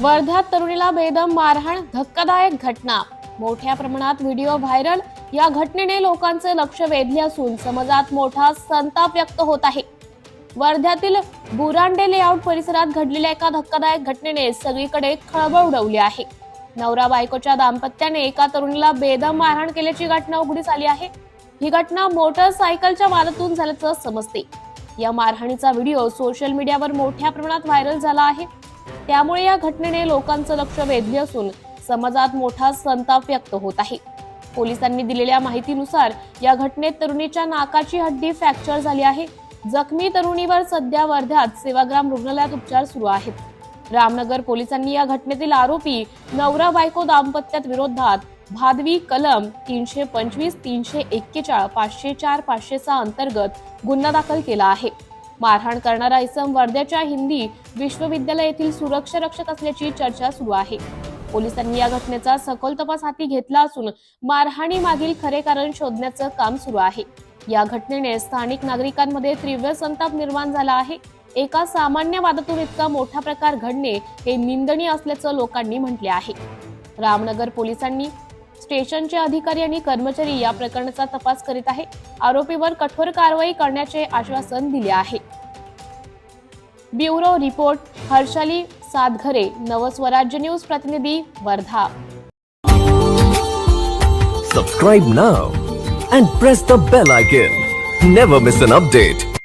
वर्ध्यात तरुणीला बेदम मारहाण धक्कादायक घटना. मोठ्या प्रमाणात व्हिडिओ व्हायरल. या घटनेने लोकांचे लक्ष वेधले असून समाजात मोठा संताप व्यक्त होत आहे. वर्ध्यातील बुरांडे लेआउट परिसरात घडलेल्या एका धक्कादायक घटनेने सगळीकडे खळबळ उडवली आहे. नवरा बायकोच्या दाम्पत्याने एका तरुणीला बेदम मारहाण केल्याची घटना उघडीस आली आहे. ही घटना मोटरसायकलच्या वादातून झाल्याचं समजते. या मारहाणीचा व्हिडिओ सोशल मीडियावर मोठ्या प्रमाणात व्हायरल झाला आहे. त्यामुळे या घटनेने लोकांचं लक्ष वेधले असून समाजात मोठा संताप व्यक्त होत आहे. पोलिसांनी दिलेल्या माहितीनुसार या घटनेत तरुणीच्या नाकाची हड्डी फ्रॅक्चर झाली आहे. जखमी तरुणीवर सध्या वर्ध्यात सेवाग्राम रुग्णालयात उपचार सुरू आहेत. रामनगर पोलिसांनी या घटनेतील आरोपी नवरा बायको दाम्पत्यात विरोधात भादवी कलम तीनशे पंचवीस तीनशे एक्केचाळ पाचशे चार पाचशे सहा अंतर्गत गुन्हा दाखल केला आहे. मारहाण करणारा इसम वर्ध्याच्या हिंदी विश्वविद्यालय येथील सुरक्षा रक्षक असल्याची चर्चा सुरू आहे. पोलिसांनी या घटनेचा सखोल तपास हाती घेतला असून मारहाणी मागील खरे कारण शोधण्याचं काम सुरू आहे. या घटनेने स्थानिक नागरिकांमध्ये तीव्र संताप निर्माण झाला आहे. एका सामान्य वादातून इतका मोठा प्रकार घडणे हे निंदनीय असल्याचं लोकांनी म्हटले आहे. रामनगर पोलिसांनी स्टेशनचे अधिकारी आणि कर्मचारी या प्रकरणाचा तपास करीत आहे. आरोपीवर कठोर कारवाई करण्याचे आश्वासन दिले आहे. Bureau report Harshali Satghare Navswarajya news प्रतिनिधी Wardha. Subscribe now and press the bell icon never miss an update